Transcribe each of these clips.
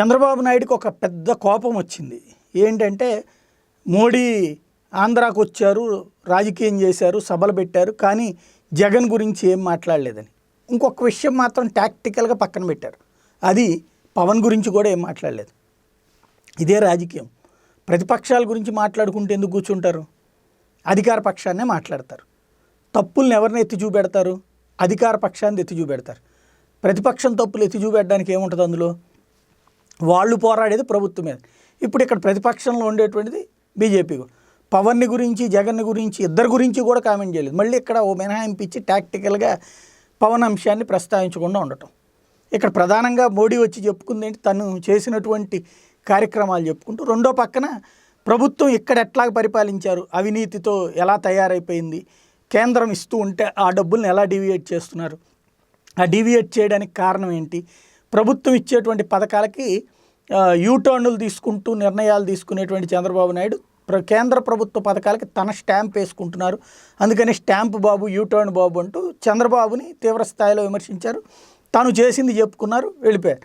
చంద్రబాబు నాయుడుకి ఒక పెద్ద కోపం వచ్చింది. ఏంటంటే మోడీ ఆంధ్రాకు వచ్చారు రాజకీయం చేశారు సభలు పెట్టారు కానీ జగన్ గురించి ఏం మాట్లాడలేదని. ఇంకొక విషయం మాత్రం టాక్టికల్గా పక్కన పెట్టారు. అది పవన్ గురించి కూడా ఏం మాట్లాడలేదు. ఇదే రాజకీయం. ప్రతిపక్షాల గురించి మాట్లాడుకుంటే ఎందుకు కూర్చుంటారు? అధికార పక్షాన్నే మాట్లాడతారు. తప్పుల్ని ఎవరిని ఎత్తి చూపెడతారు? అధికార పక్షాన్ని ఎత్తి చూపెడతారు. ప్రతిపక్షం తప్పులు ఎత్తి చూపెట్టడానికి ఏముంటుంది అందులో? వాళ్ళు పోరాడేది ప్రభుత్వం మీద. ఇప్పుడు ఇక్కడ ప్రతిపక్షంలో ఉండేటువంటిది బీజేపీ. పవన్ని గురించి జగన్ గురించి ఇద్దరి గురించి కూడా కామెంట్ చేయలేదు. మళ్ళీ ఇక్కడ ఓ మినహాయింపు ఇచ్చి టాక్టికల్గా పవన్ అంశాన్ని ప్రస్తావించకుండా ఉండటం. ఇక్కడ ప్రధానంగా మోడీ వచ్చి చెప్పుకుంది ఏంటి? తను చేసినటువంటి కార్యక్రమాలు చెప్పుకుంటూ. రెండో పక్కన ప్రభుత్వం ఇక్కడ ఎట్లా పరిపాలించారు? అవినీతితో ఎలా తయారైపోయింది? కేంద్రం ఇస్తూ ఉంటే ఆ డబ్బుల్ని ఎలా డివియేట్ చేస్తున్నారు? ఆ డివియేట్ చేయడానికి కారణం ఏంటి? ప్రభుత్వం ఇచ్చేటువంటి పథకాలకి యూటర్నులు తీసుకుంటూ నిర్ణయాలు తీసుకునేటువంటి చంద్రబాబు నాయుడు ప్ర కేంద్ర ప్రభుత్వ పథకాలకి తన స్టాంప్ వేసుకుంటున్నారు. అందుకని స్టాంప్ బాబు యూటర్న్ బాబు అంటూ చంద్రబాబుని తీవ్ర స్థాయిలో విమర్శించారు. తాను చేసింది చెప్పుకున్నారు వెళ్ళిపోయారు.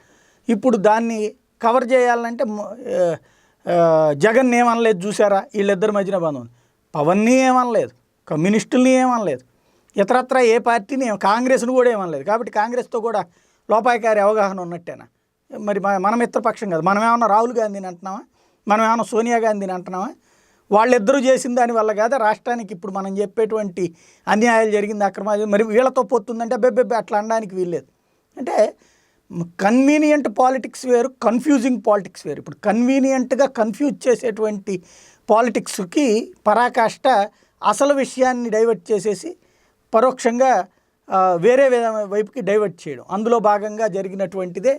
ఇప్పుడు దాన్ని కవర్ చేయాలంటే జగన్ ఏమనలేదు చూసారా? వీళ్ళిద్దరి మధ్యన బంధం ఉంది. పవన్ని ఏమనలేదు కమ్యూనిస్టుల్ని ఏమనలేదు ఇతరత్ర ఏ పార్టీని కాంగ్రెస్ను కూడా ఏమనలేదు. కాబట్టి కాంగ్రెస్తో కూడా లోపాయకారి అవగాహన ఉన్నట్టేనా? మరి మన- మన మిత్రపక్షం కాదు. మనం ఏమన్నా రాహుల్ గాంధీని అంటున్నామా? మనం ఏమన్నా సోనియా గాంధీని అంటున్నామా? వాళ్ళిద్దరూ చేసిన దానివల్ల కాదా రాష్ట్రానికి ఇప్పుడు మనం చెప్పేటువంటి అన్యాయాలు జరిగింది అక్రమాలు? మరి వీళ్ళతో పోతుందంటే బెబ్బెబ్బే అట్లా అనడానికి వీల్లేదు. అంటే కన్వీనియంట్ పాలిటిక్స్ వేరు కన్ఫ్యూజింగ్ పాలిటిక్స్ వేరు. ఇప్పుడు కన్వీనియంట్గా కన్ఫ్యూజ్ చేసేటువంటి పాలిటిక్స్కి పరాకాష్ట అసలు విషయాన్ని డైవర్ట్ చేసేసి పరోక్షంగా వేరే వైపుకి డైవర్ట్ చేయడం. అందులో భాగంగా జరిగినటువంటిదే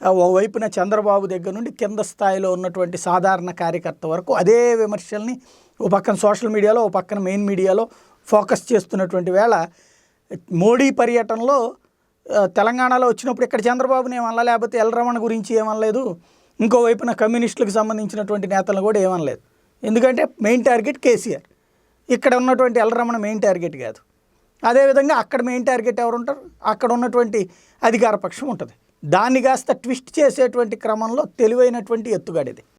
ఓవైపున వైపున చంద్రబాబు దగ్గర నుండి కింద స్థాయిలో ఉన్నటువంటి సాధారణ కార్యకర్త వరకు అదే విమర్శల్ని ఓ పక్కన సోషల్ మీడియాలో ఓ పక్కన మెయిన్ మీడియాలో ఫోకస్ చేస్తున్నటువంటి వేళ మోడీ పర్యటనలో తెలంగాణలో వచ్చినప్పుడు ఇక్కడ చంద్రబాబుని ఏమనలా లేకపోతే ఎల్రమణ గురించి ఏమనలేదు ఇంకోవైపున కమ్యూనిస్టులకు సంబంధించినటువంటి నేతలను కూడా ఏమనలేదు ఎందుకంటే మెయిన్ టార్గెట్ కేసీఆర్. ఇక్కడ ఉన్నటువంటి ఎల్రమణ మెయిన్ టార్గెట్ కాదు. అదేవిధంగా అక్కడ మెయిన్ టార్గెట్ ఎవరు ఉంటారు అక్కడ ఉన్నటువంటి అధికార పక్షం ఉంటుంది. దాన్ని కాస్త ట్విస్ట్ చేసేటువంటి క్రమంలో తెలివైనటువంటి ఎత్తుగాడిది.